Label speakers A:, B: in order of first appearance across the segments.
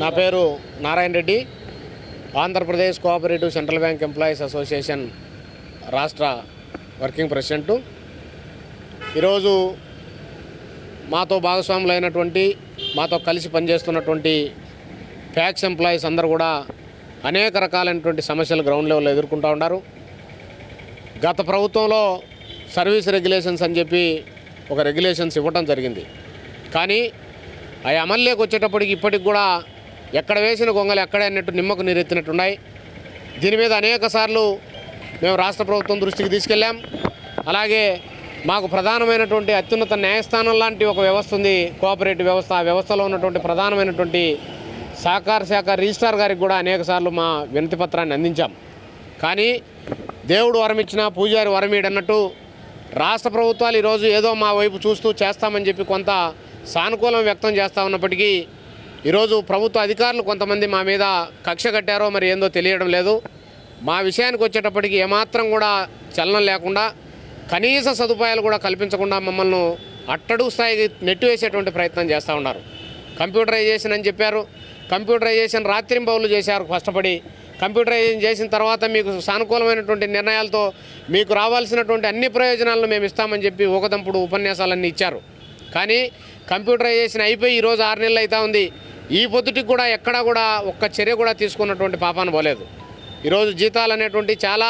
A: నా పేరు Narayana Reddy. Andhra Pradesh cooperative central bank employees association రాష్ట్ర వర్కింగ్ ప్రెసిడెంటు. ఈరోజు మాతో భాగస్వాములు అయినటువంటి మాతో కలిసి పనిచేస్తున్నటువంటి ఫ్యాక్స్ ఎంప్లాయీస్ అందరూ కూడా అనేక రకాలైనటువంటి సమస్యలు గ్రౌండ్ లెవెల్లో ఎదుర్కొంటూ ఉన్నారు. గత ప్రభుత్వంలో సర్వీస్ రెగ్యులేషన్స్ అని చెప్పి ఒక రెగ్యులేషన్స్ ఇవ్వటం జరిగింది. కానీ అవి అమల్లోకి వచ్చేటప్పటికి ఇప్పటికి కూడా ఎక్కడ వేసిన గొంగలు ఎక్కడ అన్నట్టు నిమ్మకు నీరెత్తినట్టున్నాయి దీని మీద అనేక సార్లు మేము రాష్ట్ర ప్రభుత్వం దృష్టికి తీసుకెళ్ళాం. అలాగే మాకు ప్రధానమైనటువంటి అత్యున్నత న్యాయస్థానం లాంటి ఒక వ్యవస్థ ఉంది కోఆపరేటివ్ వ్యవస్థ. ఆ వ్యవస్థలో ఉన్నటువంటి ప్రధానమైనటువంటి సహకార శాఖ రిజిస్ట్రార్ గారికి కూడా అనేక సార్లు మా వినతి పత్రాన్ని అందించాం. కానీ దేవుడు వరమిచ్చిన పూజారి వరమీడన్నట్టు రాష్ట్ర ప్రభుత్వాలు ఈరోజు ఏదో మా వైపు చూస్తూ చేస్తామని చెప్పి కొంత సానుకూలం వ్యక్తం చేస్తూ ఉన్నప్పటికీ ఈరోజు ప్రభుత్వ అధికారులు కొంతమంది మా మీద కక్ష కట్టారో మరి ఏందో తెలియడం లేదు. మా విషయానికి వచ్చేటప్పటికి ఏమాత్రం కూడా చలనం లేకుండా కనీస సదుపాయాలు కూడా కల్పించకుండా మమ్మల్ని అట్టడు స్థాయికి నెట్టివేసేటువంటి ప్రయత్నం చేస్తూ ఉన్నారు. కంప్యూటరైజేషన్ అని చెప్పారు. కంప్యూటరైజేషన్ రాత్రింబౌలు చేశారు కష్టపడి. కంప్యూటరైజేషన్ చేసిన తర్వాత మీకు సానుకూలమైనటువంటి నిర్ణయాలతో మీకు రావాల్సినటువంటి అన్ని ప్రయోజనాలను మేము ఇస్తామని చెప్పి ఒకదంపుడు ఉపన్యాసాలన్నీ ఇచ్చారు. కానీ కంప్యూటరైజేషన్ అయిపోయి ఈరోజు ఆరు నెలలు అవుతా ఉంది. ఈ పొద్దుటికి కూడా ఎక్కడా కూడా ఒక్క చర్య కూడా తీసుకున్నటువంటి పాపాన పోలేదు. ఈరోజు జీతాలు అనేటువంటి చాలా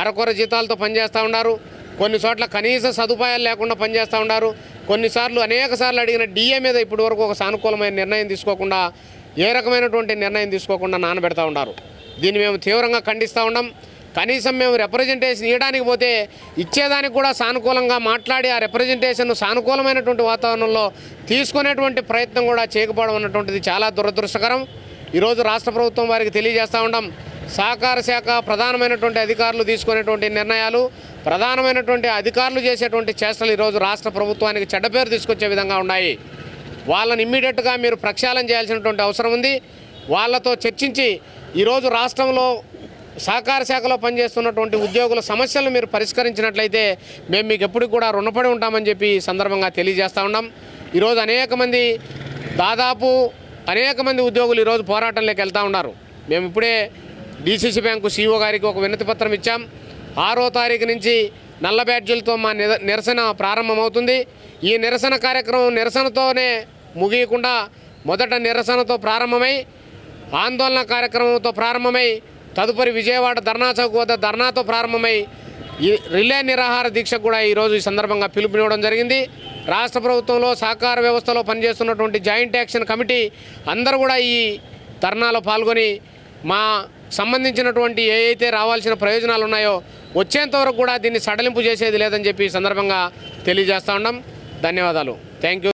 A: అరకొర జీతాలతో పనిచేస్తూ ఉన్నారు. కొన్ని చోట్ల కనీస సదుపాయాలు లేకుండా పనిచేస్తూ ఉన్నారు. కొన్నిసార్లు అనేక సార్లు అడిగిన డిఏ మీద ఇప్పటి వరకు ఒక సానుకూలమైన నిర్ణయం తీసుకోకుండా ఏ రకమైనటువంటి నిర్ణయం తీసుకోకుండా నానబెడతా ఉన్నారు. దీన్ని మేము తీవ్రంగా ఖండిస్తూ ఉన్నాం. కనీసం మేము రిప్రజెంటేషన్ ఇవ్వడానికి పోతే ఇచ్చేదానికి కూడా సానుకూలంగా మాట్లాడి ఆ రిప్రజెంటేషన్ సానుకూలమైనటువంటి వాతావరణంలో తీసుకునేటువంటి ప్రయత్నం కూడా చేయకపోవడం అన్నటువంటిది చాలా దురదృష్టకరం. ఈరోజు రాష్ట్ర ప్రభుత్వం వారికి తెలియజేస్తూ ఉన్నాం సహకార శాఖ ప్రధానమైనటువంటి అధికారులు తీసుకునేటువంటి నిర్ణయాలు ప్రధానమైనటువంటి అధికారులు చేసేటువంటి చేష్టలు ఈరోజు రాష్ట్ర ప్రభుత్వానికి చెడ్డ పేరు తీసుకొచ్చే విధంగా ఉన్నాయి. వాళ్ళని ఇమ్మీడియట్గా మీరు ప్రక్షాళన చేయాల్సినటువంటి అవసరం ఉంది. వాళ్ళతో చర్చించి ఈరోజు రాష్ట్రంలో సహకార శాఖలో పనిచేస్తున్నటువంటి ఉద్యోగుల సమస్యలను మీరు పరిష్కరించినట్లయితే మేము మీకు ఎప్పటికి కూడా రుణపడి ఉంటామని చెప్పి సందర్భంగా తెలియజేస్తూ ఉన్నాం. ఈరోజు అనేక మంది దాదాపు అనేక మంది ఉద్యోగులు ఈరోజు పోరాటంలోకి వెళ్తూ ఉన్నారు. మేము ఇప్పుడే డీసీసీ బ్యాంకు సీఓ గారికి ఒక వినతి పత్రం ఇచ్చాం. ఆరో తారీఖు నుంచి నల్ల బ్యాడ్జీలతో మా నిర- నిరసన ప్రారంభమవుతుంది. ఈ నిరసన కార్యక్రమం నిరసనతోనే ముగియకుండా మొదట నిరసనతో ప్రారంభమై ఆందోళన కార్యక్రమంతో ప్రారంభమై తదుపరి విజయవాడ ధర్నా చౌక్ వద్ద ధర్నాతో ప్రారంభమై ఈ రిలే నిరాహార దీక్షకు కూడా ఈరోజు ఈ సందర్భంగా పిలుపునివ్వడం జరిగింది. రాష్ట్ర ప్రభుత్వంలో సహకార వ్యవస్థలో పనిచేస్తున్నటువంటి జాయింట్ యాక్షన్ కమిటీ అందరూ కూడా ఈ ధర్నాలో పాల్గొని మా సంబంధించినటువంటి ఏ అయితే రావాల్సిన ప్రయోజనాలు ఉన్నాయో వచ్చేంత వరకు కూడా దీన్ని సడలింపు చేసేది లేదని చెప్పి ఈ సందర్భంగా తెలియజేస్తా ఉన్నాం. ధన్యవాదాలు. Thank you